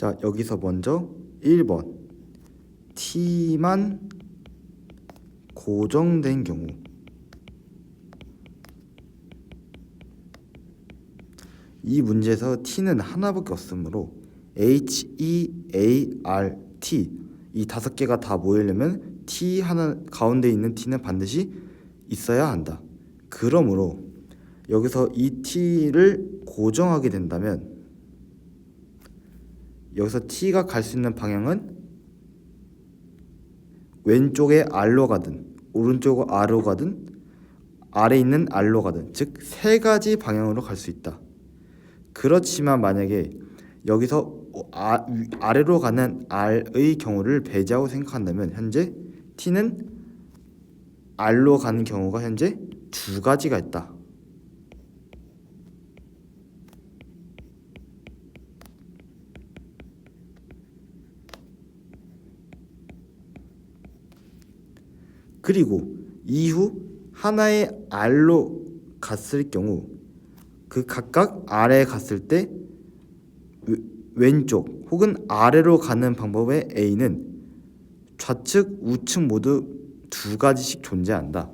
자, 여기서 먼저 1번 t만 고정된 경우 이 문제에서 t는 하나밖에 없으므로 h e a r t 이 다섯 개가 다 모이려면 t 하나 가운데 있는 t는 반드시 있어야 한다. 그러므로 여기서 이 t를 고정하게 된다면 여기서 t가 갈 수 있는 방향은 왼쪽에 r로 가든 오른쪽 r로 가든 아래 있는 r로 가든 즉 세 가지 방향으로 갈 수 있다. 그렇지만 만약에 여기서 아, 위- 아래로 가는 r의 경우를 배제하고 생각한다면 현재 t는 r로 가는 경우가 현재 두 가지가 있다. 그리고 이후 하나의 R로 갔을 경우 그 각각 R에 갔을 때 왼- 왼쪽 혹은 아래로 가는 방법의 A는 좌측, 우측 모두 두 가지씩 존재한다.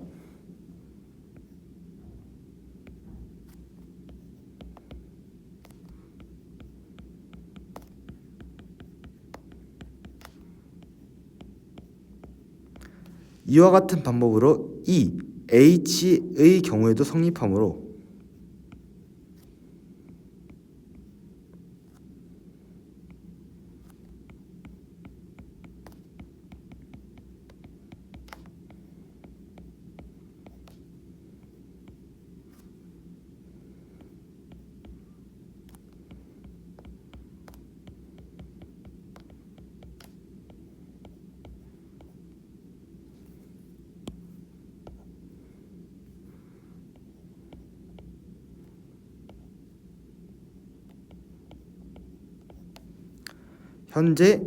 이와 같은 방법으로 E, H의 경우에도 성립하므로 현재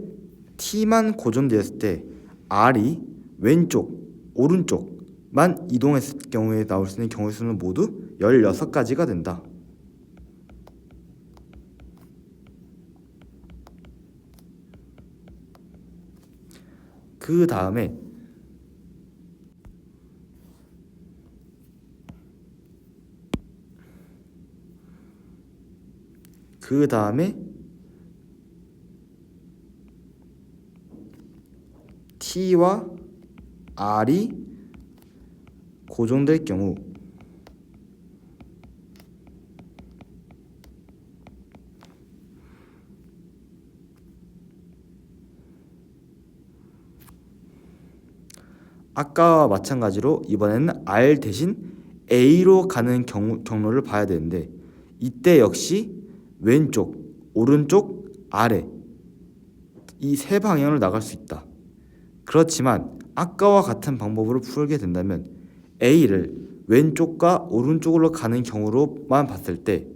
T만 고정되었을 때 R이 왼쪽, 오른쪽만 이동했을 경우에 나올 수 있는 경우의 수는 모두 16가지가 된다. 그 다음에 그 다음에 T와 R이 고정될 경우 아까와 마찬가지로 이번에는 R 대신 A로 가는 경우, 경로를 봐야 되는데 이때 역시 왼쪽, 오른쪽, 아래 이 세 방향으로 나갈 수 있다. 그렇지만 아까와 같은 방법으로 풀게 된다면 A를 왼쪽과 오른쪽으로 가는 경우로만 봤을 때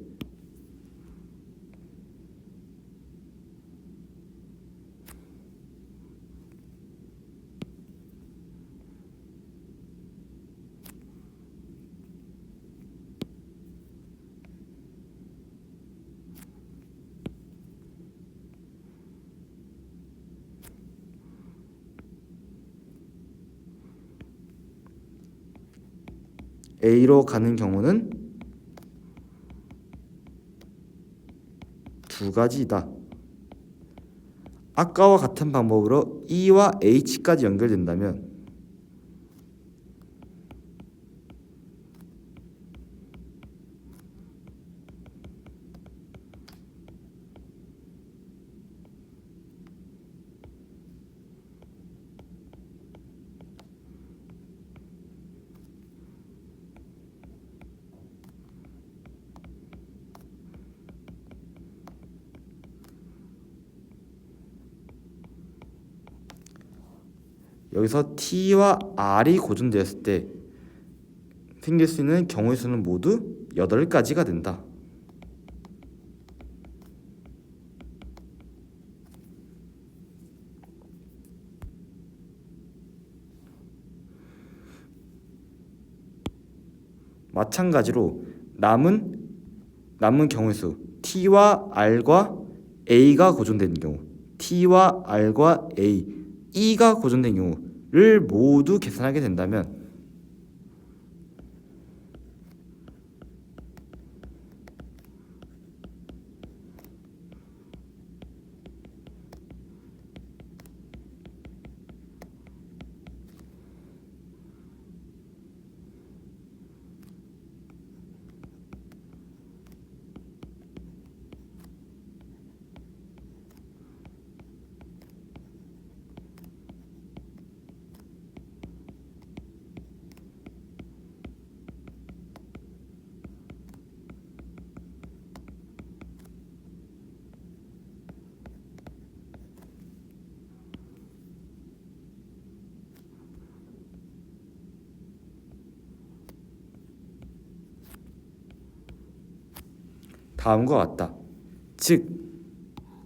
A로 가는 경우는 두 가지이다. 아까와 같은 방법으로 E와 H까지 연결된다면 여기서 T와 R이 고정되었을 때 생길 수 있는 경우의 수는 모두 8가지가 된다. 마찬가지로 남은 남은 경우의 수 T와 R과 A가 고정된 경우, T와 R과 A, E가 고정된 경우를 모두 계산하게 된다면 다음과 같다. 즉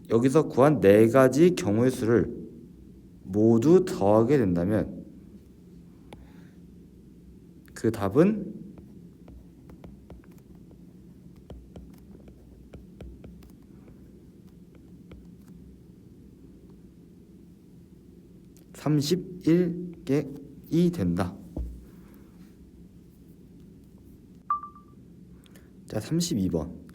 여기서 구한 네 가지 경우의 수를 모두 더하게 된다면 그 답은 (31개이) 된다. 자, 32번.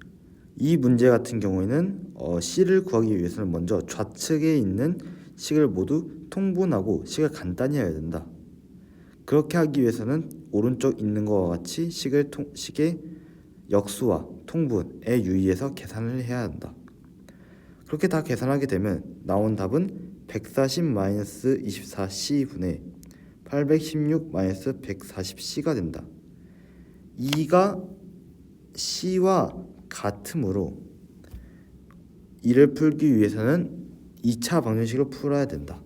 이 문제 같은 경우에는 어, C를 구하기 위해서는 먼저 좌측에 있는 식을 모두 통분하고 식을 간단히 해야 된다. 그렇게 하기 위해서는 오른쪽 있는 것과 같이 식을 통, 식의 역수와 통분에 유의해서 계산을 해야 한다. 그렇게 다 계산하게 되면 나온 답은 140-24C분의 816-140C가 된다. 2가 C와 같으므로 이를 풀기 위해서는 2차 방정식을 풀어야 된다.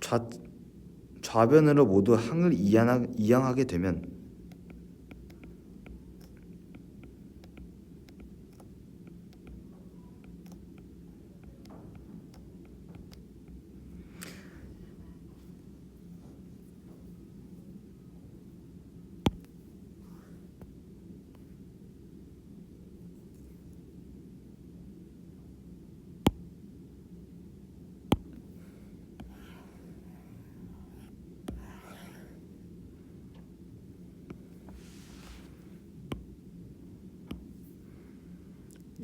좌, 좌변으로 모두 항을 이항하게 되면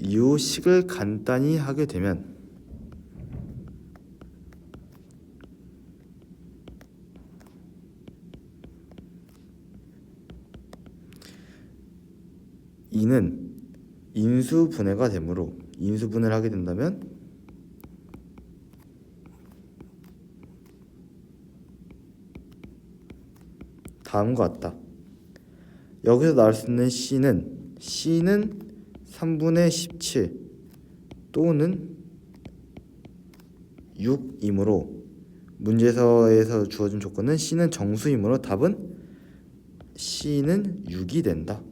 이 식을 간단히 하게 되면 이는 인수분해가 되므로 인수분해를 하게 된다면 다음과 같다. 여기서 나올 수 있는 C는 C는 3분의 17 또는 6이므로 문제서에서 주어진 조건은 C는 정수이므로 답은 C는 6이 된다.